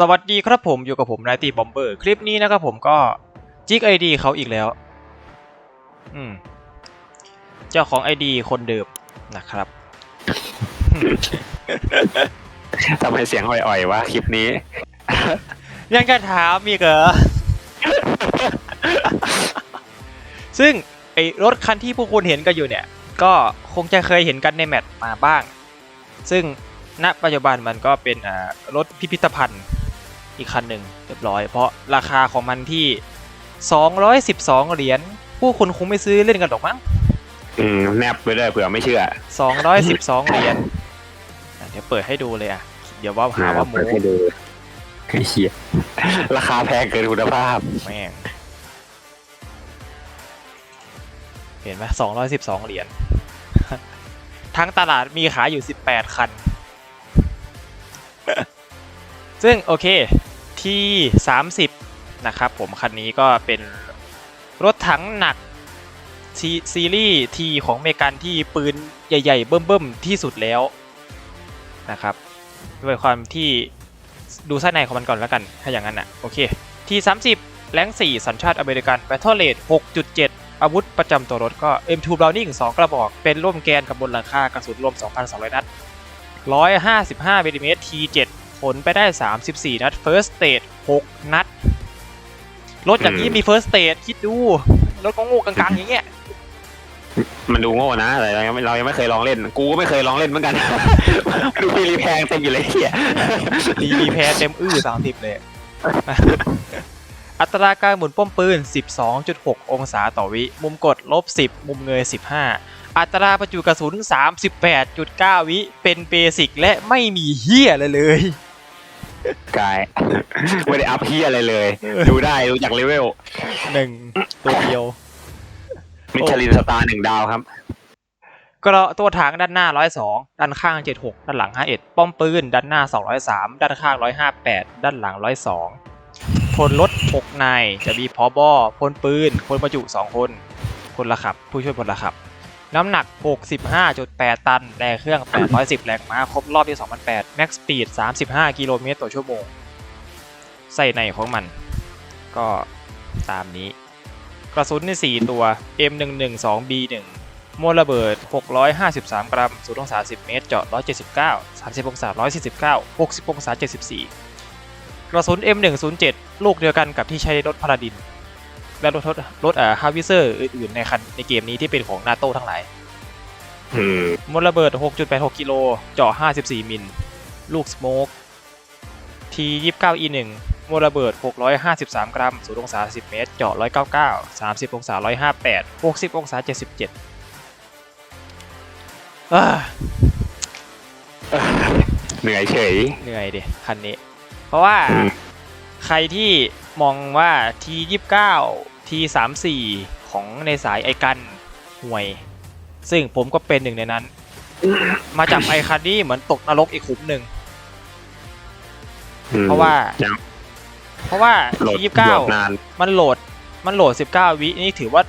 สวัสดีครับผมอยู่กับผมนายตีบอมเบอร์คลิปนี้นะครับผมก็จิกไอดีเขาอีกแล้ว อืม เจ้าของไอดีคนเดิมนะครับ ทำไมเสียงอ่อยๆวะคลิปนี้ ยังจะถามอีกเหรอ ซึ่งไอรถคันที่พวกคุณเห็นกันอยู่เนี่ย ก็คงจะเคยเห็นกันในแมตช์มาบ้าง ซึ่งณปัจจุบันมันก็เป็นอ่ารถพิพิธภัณฑ์ อีกคันหนึ่งเรียบร้อย เพราะราคาของมันที่ 212 เหรียญผู้คนคงไม่ซื้อเล่นกันหรอกมั้งอืมแนบไปเลยเผื่อไม่เชื่อ 212 เหรียญอะเดี๋ยวเปิดให้ดูเลยอะ เดี๋ยวว่าหาว่าโมเปิดให้ดูไอ้เหี้ยราคาแพงเกินคุณภาพ แม่ง เห็นไหม212 เหรียญ ทั้งตลาดมีขายอยู่ 18 คัน ซึ่งโอเค ที่ 30 นะครับผมคันนี้ก็เป็นรถถังหนักซีซีรีส์ทีของอเมริกันที่ปืนใหญ่ ๆ เบิ่มๆ ที่สุดแล้วนะครับด้วยความที่ดูไส้ในของมันก่อนแล้วกัน ถ้าอย่างนั้นอะโอเคที30 แรง 4 สัญชาติอเมริกัน Battle Rate 6.7 อาวุธประจำตัวรถก็ M2 Browning 2 กระบอก เป็นร่วมแกนกับบนหลังคากระสุนรวม 2,200 นัด 155มิลลิเมตร T7 ผลไปได้ 34 นัด First Stage 6 นัด รถอย่างนี้อืมมี First Stage คิดดู รถก็โง่กลางๆอย่างเงี้ย มันดูโง่นะแต่เรายังไม่เรายังไม่เคยลองเล่น กูก็ไม่เคยลองเล่นเหมือนกัน ดูปีรีแพงเต็มอยู่เลยเหี้ยดีดีแพ้เต็มอื้อ 30 เลย อัตราการหมุนป้อมปืน 12.6 องศาต่อวิ มุมกดลบ 10 มุมเงย 15อัตราประจุกระสุน 38.9 วิ เป็นเบสิกและไม่มีเฮียอะไรเลย กาย ไม่ได้อัพเฮียอะไรเลย ดูได้ดูจากเลเวลหนึ่งตัวเดียว มิชลินสตาร์หนึ่งดาวครับกระตัวถังด้านหน้า102ด้านข้าง76ด้านหลัง51ป้อมปืนด้านหน้า203ด้านข้าง158ด้านหลัง102พลรถ6นายจะมีพอบอพลปืนพลประจุ2คนพลละขับ ผู้ช่วยพลละขับ น้ำหนัก 65.8 ตัน แรงเครื่อง 810 แรงม้า ครบรอบที่ 2008 Max Speed 35 กิโลเมตรต่อชั่วโมง ใส่ในของมัน ก็ตามนี้ กระสุนใน 4 ตัว M112B1 มวลระเบิด 653 กรัมสูงองศา 10 เมตร เจาะ 179 30 องศา 149 60 องศา 74 กระสุน M107 ลูกเดียวกันกับที่ใช้ในรถพาราดิน และรถรถรถเอ่อฮาวิเซอร์อื่นๆในคันในเกมนี้ที่เป็นของนาโต้ทั้งหลายอืมมวลระเบิด 6.86 กิโล เจาะ 54 มิล ลูกสโมก T29E1 มวลระเบิด 653 กรัมสูงองศา 10 เมตร เจาะ 199 30 องศา 158 60 องศา 77อ่าเหนื่อยเฉย เหนื่อยดิ คันนี้ เพราะว่าอืมใครที่ มองว่า T29 T34 ของในสายไอกันห่วย ซึ่งผมก็เป็นหนึ่งในนั้น มาจับไอคันนี้เหมือนตกนรกอีกขุมหนึ่งอืมเพราะว่ายังเพราะว่าโหลด T29 โหลดนานมันโหลดมันโหลด19วินี่ถือว่า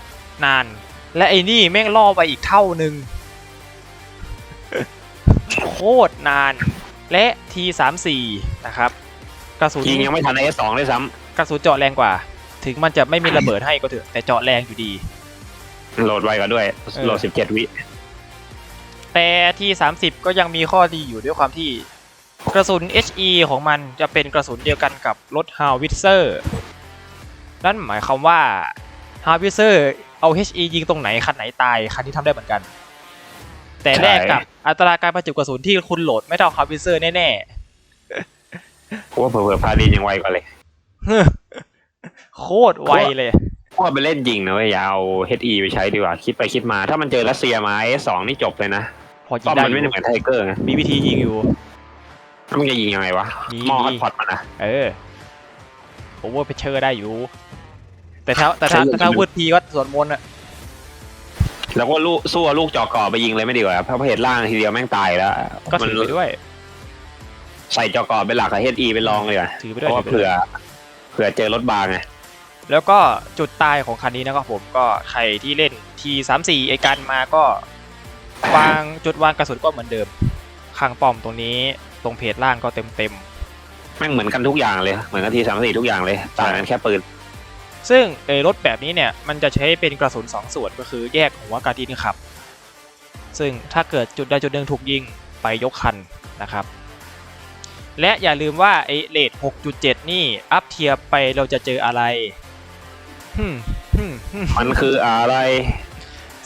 นาน และไอ้นี่แม่งล่อไปอีกเท่าหนึ่งโคตรนานและ T34 นะครับกระสุนยิงยังไม่ทันไอเอสสองด้วยซ้ กระสุนเจาะแรงกว่า ถึงมันจะไม่มีระเบิดให้ก็เถอะแต่เจาะแรงอยู่ดีำโหลดไวกว่าด้วย โหลดสิบเจ็ดวิ แต่ที่ 30 ก็ยังมีข้อดีอยู่ด้วยความที่กระสุน HE ของมันจะเป็นกระสุนเดียวกันกับรถ h o w i t z e r นั่นหมายความว่า h o w i t z e r เอา HE ยิงตรงไหนคันไหนตายคันที่ทำได้เหมือนกัน แต่แลกกับอัตราการประจุกระสุนที่คุณโหลดไม่เท่า h o w i t z e r แน่เพราะว่าเผื่อๆพาดีนยังไวกว่าเลยๆ โคตรไวเลยเพราะว่าไปเล่นยิงนะเว้ยอย่าเอา HE ไปใช้ดีกว่า คิดไปคิดมา ถ้ามันเจอรัสเซียมา S2 นี่จบเลยนะพอยิป้องมได้มันอไม่ได้ยู่เหมือนไทเกอร์ไงมีวิธียิงอยู่แล้วมันจะยิงยังไงวะมีมอมีฮอตพอตมันอะเออโอเวอร์เพเชอร์ได้อยู่ แต่ถ้าแต่ถ้าใช้แต่ถ้าลูกวืดพีก็สวนมนต์อะแล้วก็ลูกสู้เอาลูกจอกรอไปยิงเลยไม่ดีกว่าเพราะเหตุล่างทีเดียวแม่งตายแล้วก็มัถือไปด้วย ใส่จอกรเป็นหลักกับ HE ไปลองเลยอะถือไปเพด้วยราะว่าถือไปด้เผื่วยอ เผื่อเจอรถบางไงแล้วก็จุดตายของคันนี้นะครับผมก็ใครที่เล่น T34 ไอกันมาก็วางจุดวางกระสุนก็เหมือนเดิมข้างป้อมตรงนี้ตรงเพจล่างก็เต็มเต็มแม่งเหมือนกันทุกอย่างเลยเหมือนกันทีสามสี่ทุกอย่างเลยต่างกันแค่ปืน ซึ่งเออรถแบบนี้เนี่ยมันจะใช้เป็นกระสุน2ส่วนก็คือแยกหัวกับดินขับ ซึ่งถ้าเกิดจุดใดจุดหนึ่งถูกยิงไปยกคันนะครับ และอย่าลืมว่าไอเลท6.7 นี่ อัพเทียร์ไปเราจะเจออะไรฮึมฮึมฮึมมันคืออะไร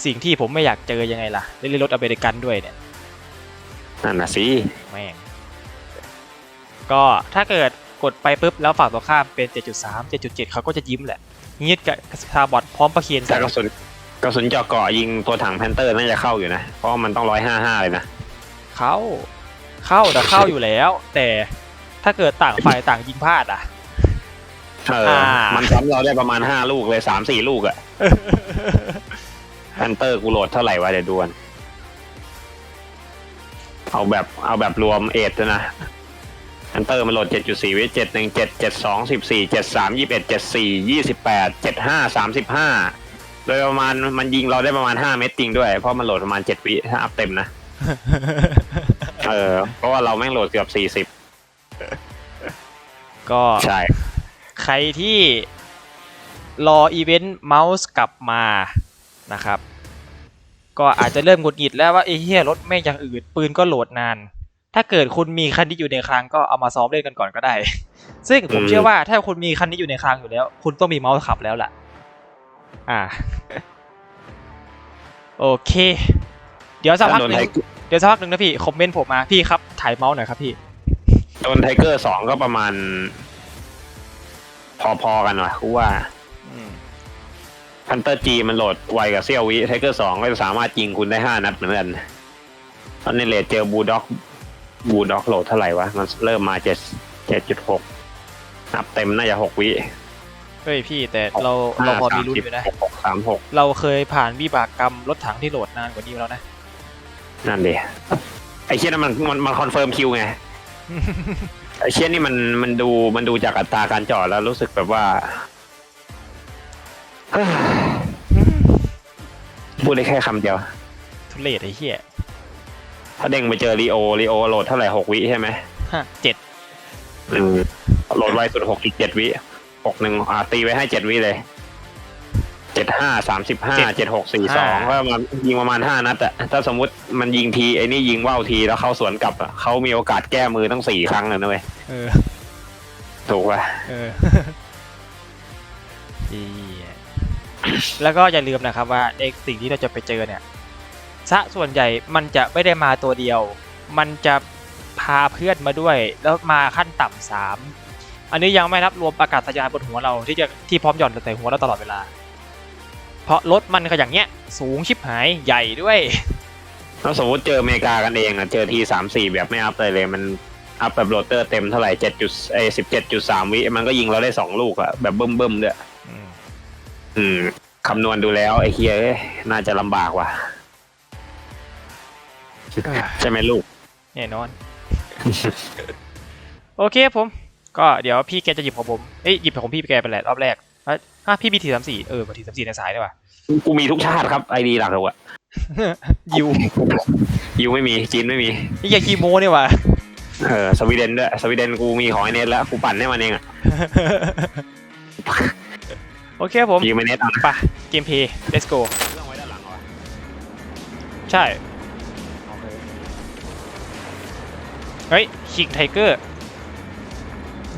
สิ่งที่ผมไม่อยากเจอยังไงล่ะเล่นรถอเมริกันด้วยเนี่ยนั่นน่ะสิแม่งก็ถ้าเกิดกดไปปุ๊บแล้วฝั่งตรงข้ามเป็น 7.3 7.7 เขาก็จะยิ้มแหละงีดกับสตาร์บอทพร้อมประเคียนแต่ใส่กระสุนกระสุนเจาะเกาะยิงตัวถังแพนเตอร์น่าจะเข้าอยู่นะ เพราะว่ามันต้องร้อยห้าห้าเลยนะ เข้า เข้าแต่เข้าอยู่แล้ว แต่ถ้าเกิดต่างฝ่ายต่างยิงพลาดอะเอออ่ามัมันซ้ำเราได้ประมาณห้าลูกเลยสามสี่ลูกอะแพนเตอร์กูโหลดเท่าไหร่วะเดี๋ยวดวนเอาแบบเอาแบบรวมเอทด้วยนะแพนเตอร์มันโหลดเจ็ดจุดสี่วิเจ็ดหนึ่งเจ็ดเจ็ดสองสิบสี่เจ็ดสามยี่สิบเอ็ดเจ็ดสี่ยี่สิบแปดเจ็ดห้าสามสิบห้าโดยประมาณมันยิงเราได้ประมาณห้าเม็ดจริงด้วย เพราะมันโหลดประมาณเจ็ดวิถ้าอัพเต็มนะ เออ เพราะว่าเราแม่งโหลดเกือบสี่สิบก็ใช่ ใครที่รออีเวนต์เมาส์กลับมานะครับ ก็อาจจะเริ่มหงุดหงิดแล้วว่าไอ้เหี้ยรถแม่งยังอืดปืนก็โหลดนาน ถ้าเกิดคุณมีคันนี้อยู่ในคลังก็เอามาซ้อมเล่นกันก่อนก็ได้ ซึ่งผมเชื่อว่าถ้าคุณมีคันนี้อยู่ในคลังอยู่แล้ว คุณต้องมีเมาส์ขับแล้วล่ะ อ่า โอเค เดี๋ยวสักพักโดหนนึ่ไทง เดี๋ยวสักพักหนึ่งนะพี่คอมเมนต์ผมมาพี่ครับถ่ายเมาส์หน่อยครับพี่โดนไทเกอร์สองก็ประมาณ พอๆกันว่ะกูว่าอืมพันเตอร์จีมันโหลดไวกับเซียววิไทเกอร์สองก็จะสามารถยิงคุณได้ห้านัดเหมือนกันตอนนี้เลทเจอบูด็อกบูด็อกโหลดเท่าไหร่วะ มันเริ่มมาเจ็ดเจ็ดจุดหกนับเต็มน่าจะหกวิเฮ้ยพี่แต่เราเราพอมีรุ่นอยู่นะหกสามหกเราเคยผ่านวิบากกรรมรถถังที่โหลดนานกว่านี้มาแล้วนะ นั่นดิไอ้เชี่ยนั้นมันมันมันคอนเฟิร์มคิวไง ไอ้เชี่ยนี่มันมันดูมันดูจากอัตราการจอดแล้วรู้สึกแบบว่าเอ้ยพูดได้แค่คำเดียวทุเรศไอ้เหี้ยถ้าเด้งไปเจอรีโอรีโอโหลดเท่าไหร่หกวิใช่ไหมฮะเจ็ดอืมโหลดไวสุดหกอีกเจ็ดวิหกหนึ่งอ่าตีไว้ให้เจ็ดวิเลย เจ็ดห้าสามสิบห้าเจ็ดหกสี่สองก็มายิงประมาณห้านัดอะถ้าสมมติมันยิงทีไอ้นี่ยิงว่าวทีแล้วเข้าสวนกลับอะเขามีโอกาสแก้มือตั้งสี่ครั้งเลยนะเว้ยเออ ถูกป่ะเออเหี้ยแล้วก็อย่าลืมนะครับว่าในสิ่งที่เราจะไปเจอเนี่ยซะส่วนใหญ่มันจะไม่ได้มาตัวเดียว มันจะพาเพื่อนมาด้วย แล้วมาขั้นต่ำสามอันนี้ยังไม่นับรวมอากาศยานบนหัวเราที่จะที่พร้อมหย่อนใส่หัวเราตลอดเวลาเพ ราะรถมันก็อย่างเงี้ย สูงชิบหายใหญ่ด้วยแล้วสมมติเจออเมริกากันเองอะเจอทีสามสี่แบบไม่อัพเลยเลยมันอัพแบบโรเตอร์เต็มเท่าไหร่เจ็ดจุดเอสิบเจ็ดจุดสามวิมันก็ยิงเราได้สองลูกอะแบบเบิ่มๆด้วยอืม อืมคำนวณดูแล้วไอ้เฮียเอ้ยน่าจะลำบากว่ะ ใช่ไหมลูก แน่นอน โอเคผม ก็เดี๋ยวพี่แกจะหยิบของผม เอ้ยหยิบของพี่แกไปแหละรอบแรก อะอะพี่มีทีสามสี่เออมาทีสามสี่ในสายได้ป่ะกูมีทุกชาติครับไอดีหลักเลยอะยิวยูไม่มีจีนไม่มีนี่อย่าคีโมเนี่ยว่ะเออสวีเดนด้วยสวีเดนกูมีของไอเน็ตแล้วกูปั่นให้มันเองอะโอเคผมยิงไม่เน็ตเอานะไปเกมเพย์ let's go เรื่องไว้ด้านหลังเหรอใช่เฮ้ยคิงไทเกอร์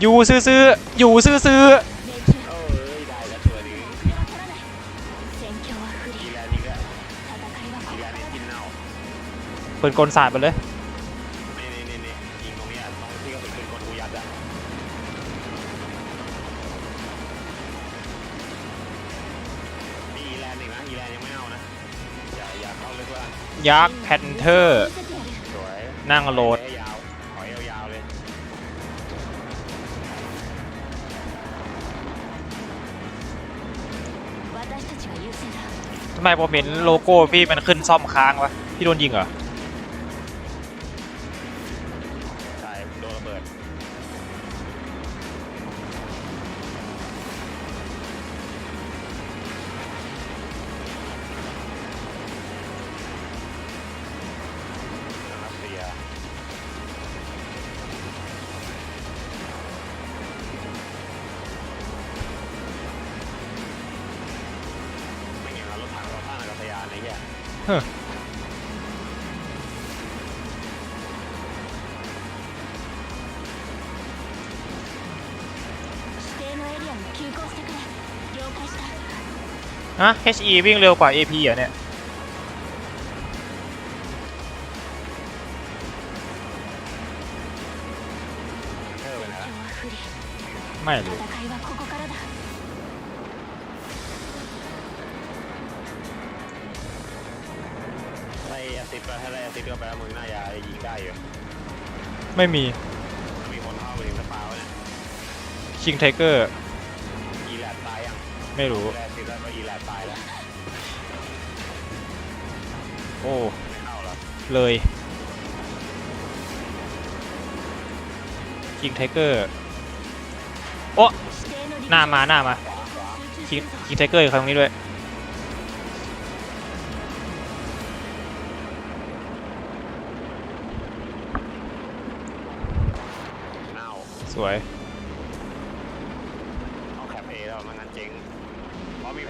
อยู่ซื้อๆอยู่ซื้อเอ ปืนกลสาดไปเลยนี่นี่นี่ยิงตรงนี้อะต้องที่ก็เป็นคนกูยัดอะอีแลนด์อีกนะอีแลนด์ยังไม่เอานะอยาอเข้าเลยว่ายักษ์แพนเทอร์นั่งโหลดถทำไมผมเห็นโลโก้พี่มันขึ้นซ่อมค้างวะ พี่โดนยิงเหรอ ฮะ HE วิ่งเร็วกว่า AP เหรอเนี่ย ไม่รู้ไลอาติดไปไล่อาติดก็ไปแล้วมึงน่าจะยิได้อยู่ไม่มี มีคนเข้าไปถึงเปาวะเนี่ยชิงไทเกอร์ยีแลดตายยังไม่รู้ อีแลบตายแล้วโอ้เข้าล้เลยคิงไทเกอร์โอ้หน้ามาหน้ามาคิงคิงไทเกอร์อยู่ตรงนี้ด้วยสวย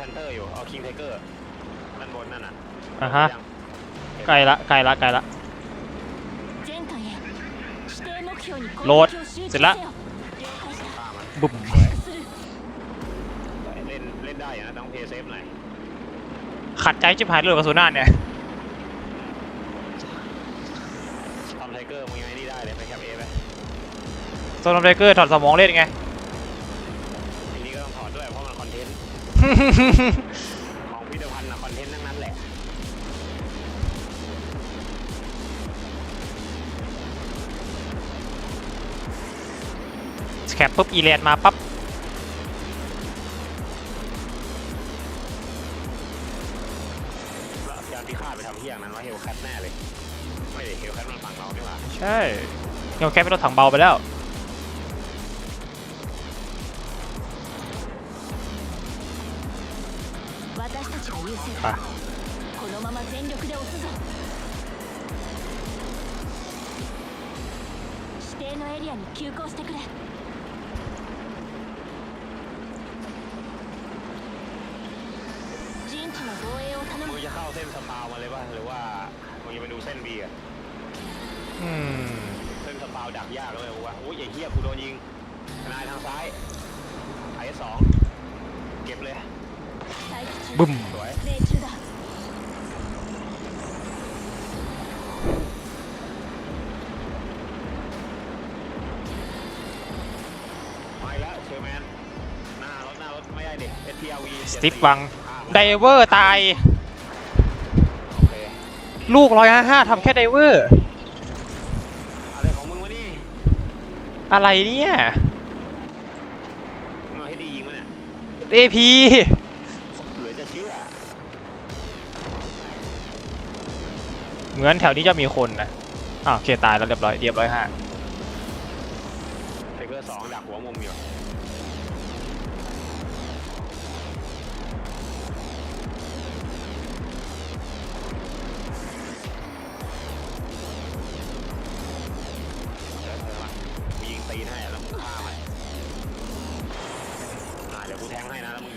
นเตอร์อยู่ เอาคิงไทเกอร์นั่นบนนั่นน่ะอะฮะไกลละไกลละไกลละโหลดเสร็จละบุ้มเล่นเล่นได้นะต้องเพย์เซฟหน่อยขัดใจชิบหายเลยกระสุนาเนี่ยทำไทเกอร์มึงยังไงนี่ได้เลยไปแคปเอไปโซนทำไทเกอร์ถอดสมองเล่นไง นต์ของพิพิธภัณฑ์นะคอนเทนต์ทั้งนั้นแหละ แคปปุ๊บอีแลนมาปั๊บแล้วยานพิฆาตไปทำที่อย่างนั้นว่าเฮลแคทแน่เลย ไม่ได้เฮลแคทมันฝั่งเราดีกว่า ใช่เงาแคปเป็นรถถังเบาไปแล้ว ไปมึเข้าเส้นสปามาเลยป่ะหรือว่ามึงจะไปดูเส้นบีอะเส้นสปาดักยากเลยวะโอ้ยเหี้ยกูโดนยิงนายทางซ้ายไอ้สองเก็บเลยบึม สติฟวังไดเวอร์ตายโอเคลูกร้อยห้าห้าทำแค่ไดเวอร์ อะไรของมึงวะนี่อะไรเนี่ยมึงเอาให้ดียิงวะเนี่ย AP เหลือจะเชื่อเหมือนแถวนี้จะมีคนนะอ้าวโอเคตายแล้วเรียบร้อยเรียบร้อยห้า ไทเกอร์สองดักหัวมุมอยู่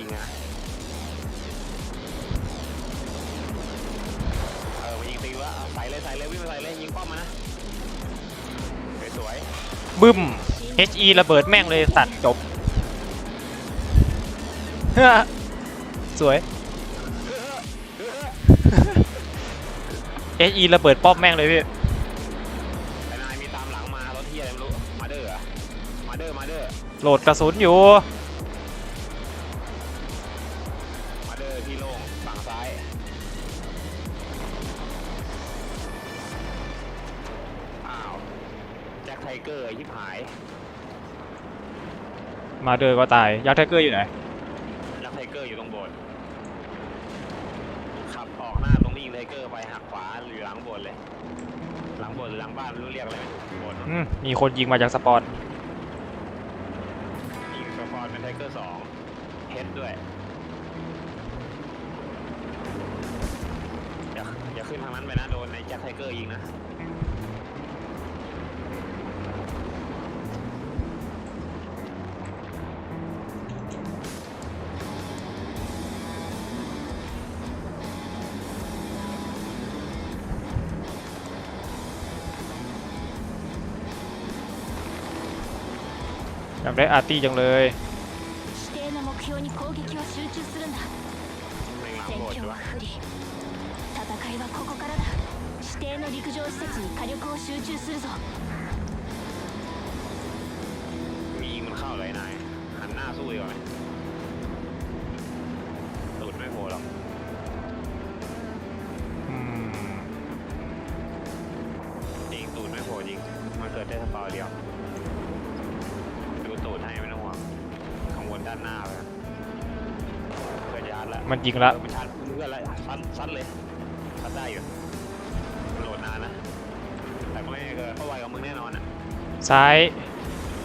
งให้นะแล้วมึงยิงนะเออมายิงตีว่าใส่เลยใส่เลยวิ่งไปใส่เลยยิงป้อมมานะสวยบึ้ม HE ระเบิดแม่งเลยสัตว์จบเฮ้อสวย HE ระเบิดป้อมแม่งเลยพี่ไอ้นายมีตามหลังมารถเที่ยอะไรไม่รู้มาเดอร์อะมาเดอร์มาเดอร์โหลดกระสุนอยู่ ไทเกอร์ยิบหายมาเดอร์ก็ตาย ยักษ์ไทเกอร์อยู่ไหนแจ็คไทเกอร์อยู่ตรงโบสถ์ขับออกหน้าตรงนี้ยิงไทเกอร์ไปหักขวาอยู่หลังโบสถ์เลย หลังโบสถ์หรือหลังบ้านไม่รู้เรียกอะไรไม่ถูกโบสถ์อืมมีคนยิงมาจากสปอนยิงสปอนเป็นไทเกอร์สองเฮดด้วยอย่าอย่าขึ้นทางนั้นไปนะโดนในแจ็คไทเกอร์ยิงนะ ทำได้อาร์ตี้จังเลยมีมันเข้าเลยนายหันหน้าสู้ดีกว่าไหม มันยิงละเออมันชาร์จเพื่อนแล้วซัดซัดเลยซัดได้อยู่โหลดนานนะแต่ก็ไม่เกินเข้าไวกับมึงแน่นอนอะซ้าย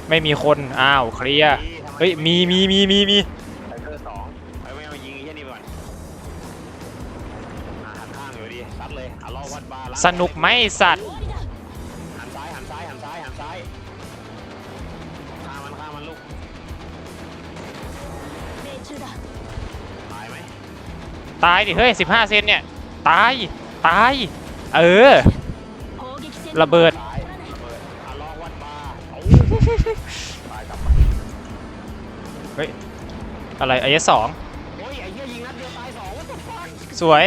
ไม่มีคนอ้าวเคลียร์เฮ้ยมีมีมีมีมีไทเกอร์สองไปไม่เอายิงไอ้เหี้ยนี่ไปก่อนอะหันข้างอยู่ดีซัดเลยอะล่อวัดบาร์ล้างสนุกไหมสัตว์ ตายดิเฮ้ย15 เซนเนี่ย ตาย ตาย เออ ระเบิด เฮ้ย อะไรไอ้สองสวย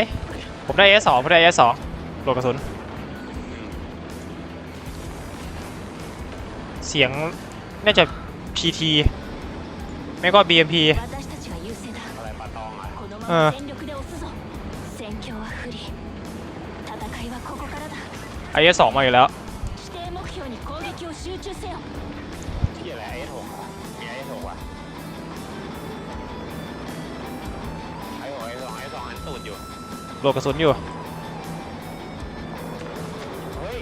ผมได้ไอเอสสองผมได้ไอ้สองโหลกระสุน เสียง น่าจะ PT ไม่ก็ BMP เออ ไอเอสสองมาอีกแล้วที่อะไรไอเอสหกไอเอสหกว่ะไอหกไอสองไอสองอันตูดอยู่โลดกระสุนอยู่ เฮ้ย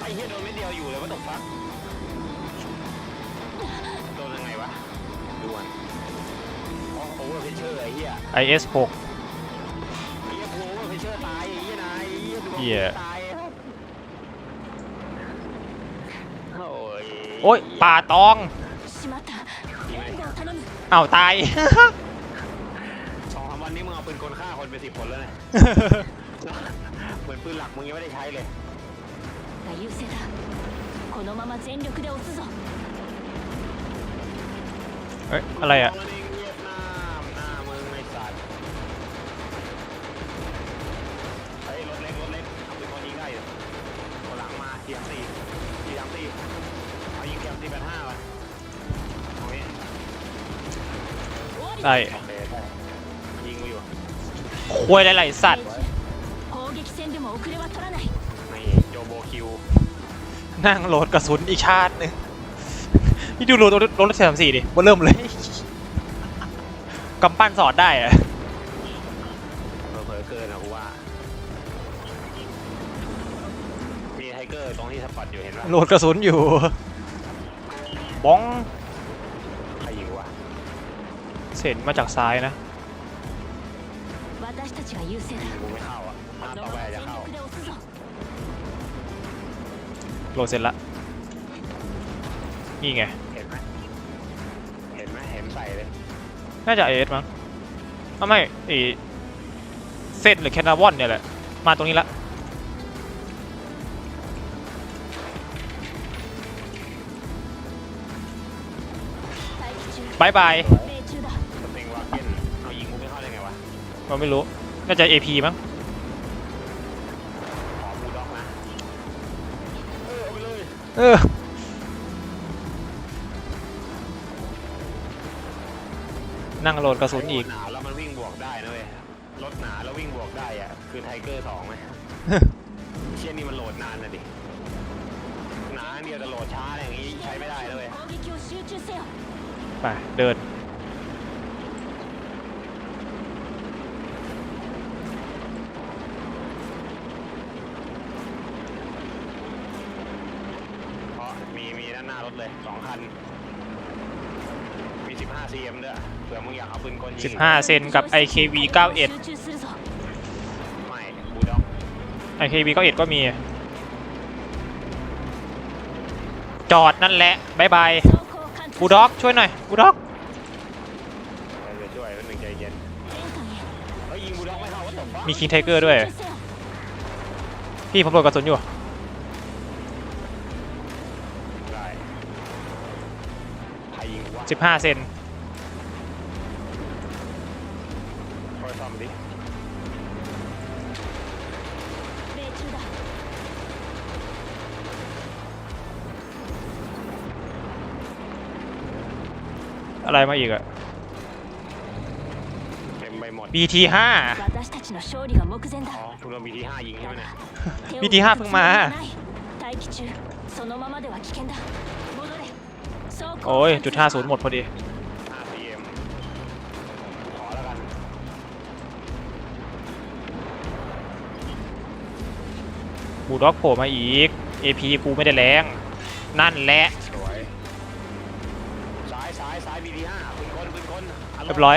ไอเฮียโดนไม่เดียวอยู่เลยว่าตกฟักโดยังไงวะดวนอ๋อโอเวอเพชเชอร์เฮียเสหกเฮียอะไอเอสหกเฮีย โอ้ยป่าตองเอ้าตายสองสาวันนี้มึงเอาปืนคนฆ่าคนไปสิคนแล้วเนี่ยเหมือนปืนหลักมึงยังไม่ได้ใช้เลยเฮ้ยอะไรอะ ไอ้ยิงอยู่ควยหลายๆสัตว์นี่โยโบคิวนั่งโหลดกระสุนอีกชาติหนึ่งนี่ดูโหลดรถรถสามสี่ดิว่าเริ่มเลยกำปั้นสอดได้อะเผลอเกินนะกูว่า มีไทเกอร์ตรงที่สปอตอยู่เห็นป่ะโหลดกระสุนอยู่บ้อง เสร็จมาจากซ้ายนะกูเซ่ะตล้าโหลดเสร็จละนี่ไง เห็นไหมเห็นไหมเห็นใส่เลย น่าจะเอสมั้งอ้าไม่ไเซนหรือแคนาวอนเนี่ยแหละ มาตรงนี้ละบายบาย เราไม่รู้ น่าจะ AP มั้งเออนั่งโหลดกระสุนอีก หนาแล้วมันวิ่งบวกได้นะเว้ย รถหนาแล้ววิ่งบวกได้อะคือไทเกอร์สองไหมเชี่ยนี่มันโหลดนานนะดิ หนาเดียวจะโหลดช้าอย่างงี้ใช้ไม่ได้นะเวยไปเดิน เลยสองคัน มี 15 cm ด้วยเผื่อมึงอยากเอาปืนกลยิง15 เซนกับ IKV 91 ไม่บูด็อก IKV 91ก็มี จอดนั่นแหละบายบายบูด็อกช่วยหน่อยบูด็อกช่วยเป็นหนึ่งใจเย็นด็อกมีคิงไทเกอร์ด้วย พี่ผมโดนกระสุนอยู่ ได้ไท ยิงวะ สิบห้าเซน คอยซ่อมดิ 米中だ อะไรมาอีกอะ เต็มไปหมด BT ห้า 私たちの勝利が目前 อ๋อ だ คุณโดนบีทีห้ายิงใช่ไหมเนี่ย 手を BT ห้าเพิ่งมา 待機中そのままでは危険だ戻れ装甲 โอ้ยจุดห้าศูนย์หมดพอดีกูด็อกโผล่มาอีก AP กูไม่ได้แรง นั่นแหละเรียบร้อย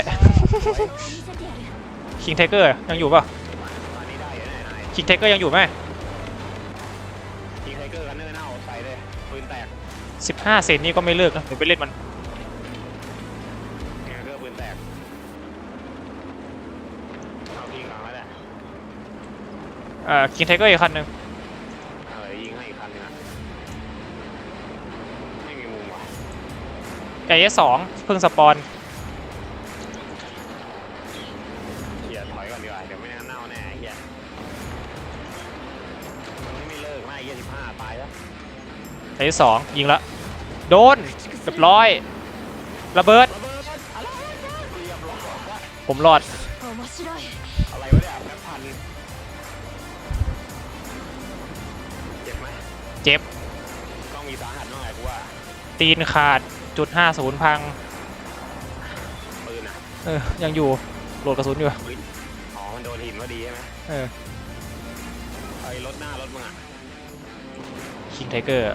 คิงเทเกอร์ยังอยู่ป่ะคิงเทเกอร์ยังอยู่ไหม สิบห้าเซนนี่ก็ไม่เลิกนะเดี๋ยวไปเล่นมันยิงไทเกอร์ปืนแตกเอายิงหลังแล้วแหละเอ่อคิงไทเกอร์อีกคันหนึ่งเออยิงให้อีกคันหนึงอะไม่มีมุมว่ะไอเอสสองเพิ่งสปอนเฮียถอยก่อนดีกว่าเดี๋ยวไม่งั้นเน่าแน่ไอ้เฮียมันไม่เลิกนะไอ้เฮียสิบห้าตายแล้วไไอ้สองยิงละโดนเรียบร้อย ระเบิด ผมรอดเจ็บไหมเจ็บ ต้องมีสาหัสหน่อยกูว่า ตีนขาดจุดห้าศูนย์พัง ปืนอะ เออ ยังอยู่ โหลดกระสุนอยู่ อ๋อ มันโดนหินพอดีใช่ไหมเออไอ้รถหน้ารถมึงอะคิงไทเกอร์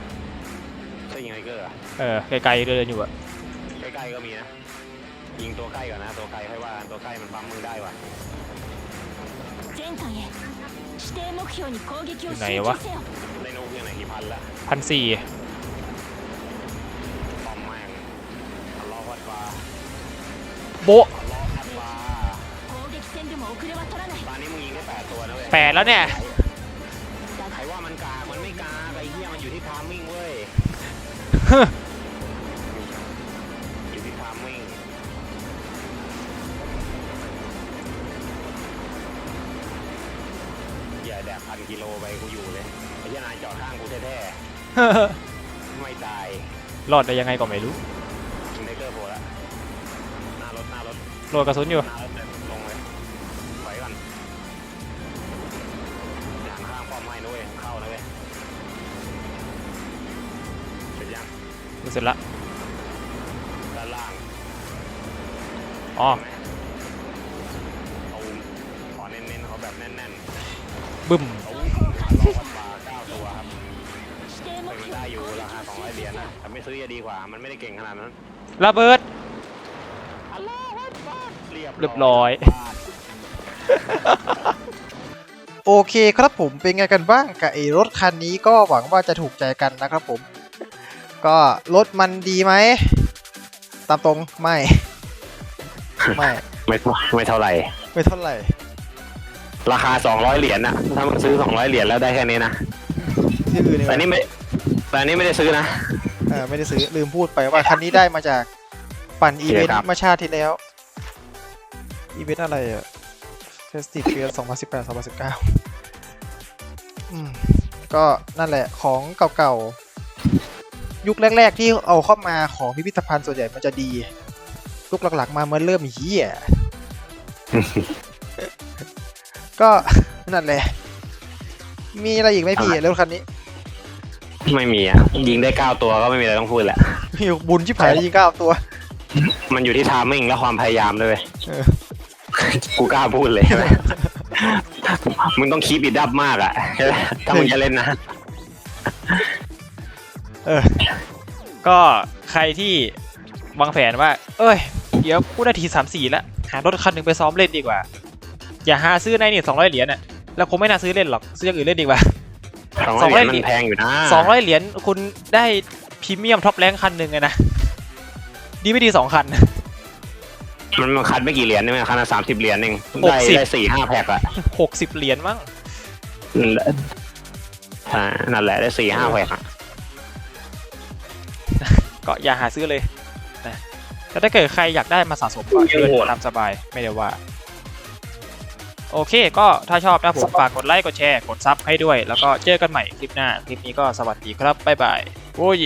เกอร์อะ เออ ไกลๆเดินอยู่อะ ใกล้ๆก็มีนะ ยิงตัวใกล้ก่อนนะ ตัวไกลค่อยว่ากันตัวใกล้มันปั๊มมึงได้ว่ะ 前艦へ指定目標に攻撃を集ไหนวะ 中せよ ได้นกยังไหนกี่พันละ พันสี่ ปอมแม่งทะเลาะวัดฟ้า โบะ ทะเลาะวัดฟ้า 攻撃戦でも遅れは取らない ตอนนี้มึงยิงได้แปดตัวนะเว้ย แปดแล้วเนี่ย だ ใคร が ว่ามันกากมันไม่กากไอ้เหี้ยมันอยู่ที่ทามมิ่งเว้ย อยู่ ไม่ตายรอดได้ยังไงก็ไม่รู้ยิงไทเกอร์โผล่ละหน้ารถหน้ารถโหลดกระสุนอยู่หน้ารถเลยลงเลยไว้ก่อนอย่าหันข้างป้อมให้นะเว้ยเข้านะเว้ยเสร็จยังเสร็จละด้านล่างอ๋อเอา ซื้อจะดีกว่า มันไม่ได้เก่งขนาดนั้นระเบิดเรียบเรียบร้อย โอเคครับผมเป็นไงกันบ้างกับไอ้รถคันนี้ก็หวังว่าจะถูกใจกันนะครับผม ก็รถมันดีไหม ตามตรงไม่ ไม่ ไม่ไม่เท่าไหร่ ไม่เท่าไหร่ ราคา 200 เหรียญนะถ้ามึงซื้อ 200 เหรียญแล้วได้แค่นี้นะที่อื่นแต่เนี่ยนี่ไม่แต่อันนี่ไม่ได้ซื้อนะเออไม่ได้ซื้อลืมพูดไปว่าคันนี้ได้มาจากปั่นอีเวนโอเคครัต์บเมาชาติที่แล้ว อีเวนต์อะไรอะ Festive Fear 2018 2019อืมก็นั่นแหละของเก่าๆ ยุคแรก ๆ ที่เอาเข้ามาของพิพิธภัณฑ์ส่วนใหญ่มันจะดี ยุคหลักๆ มาเมื่อเริ่มเฮียก็นั่นแหละ มีอะไรอีกไหมพี่รถคันนี้ ไม่มีอะ ยิงได้9ตัวก็ไม่มีอะไรต้องพูดแหละมีบุญชิบหายยิงเก้าตัว มันอยู่ที่ทามมิ่งและความพยายามด้วยเออ กูกล้าพูดเลยใช่ไหมมึงต้องคีบอิดับมากอะใช่ไหมถ้ามึงจะเล่นนะ เออ ก็ใครที่วางแผนว่า เอ้ย เดี๋ยวกูได้ทีสามสี่แล้ว หารถคันหนึ่งไปซ้อมเล่นดีกว่า อย่าหาซื้อในนี่สองร้อยเหรียญน่ะ แล้วคงไม่น่าซื้อเล่นหรอก ซื้ออย่างอื่นเล่นดีกว่า สองสองร้ร้ออยยเหรียญมันแพงอยู่นะสองร้อยเหรียญคุณได้พรีเมียมท็อปแรงคันหนึ่งไงนะ ดีไม่ดีสองคัน มันมันคัดไม่กี่เหรียญนี่มันคันละสามสิบเหรียญเองหกได้สิบได้สี่ห้าแพ็คอะหกสิบเหรียญมั้งนั่นแหละอ่านั่นแหละได้สี่ห้าแพ็คอะก็อย่าหาซื้อเลยนะแต่ถ้าเกิดใครอยากได้มาสะสมก็เชิญตามสบายไม่ได้ว่า โอเค ก็ถ้าชอบนะผมฝากกดไลค์กดแชร์กดซับให้ด้วย แล้วก็เจอกันใหม่คลิปหน้า คลิปนี้ก็สวัสดีครับ บ๊ายบาย โอ้ย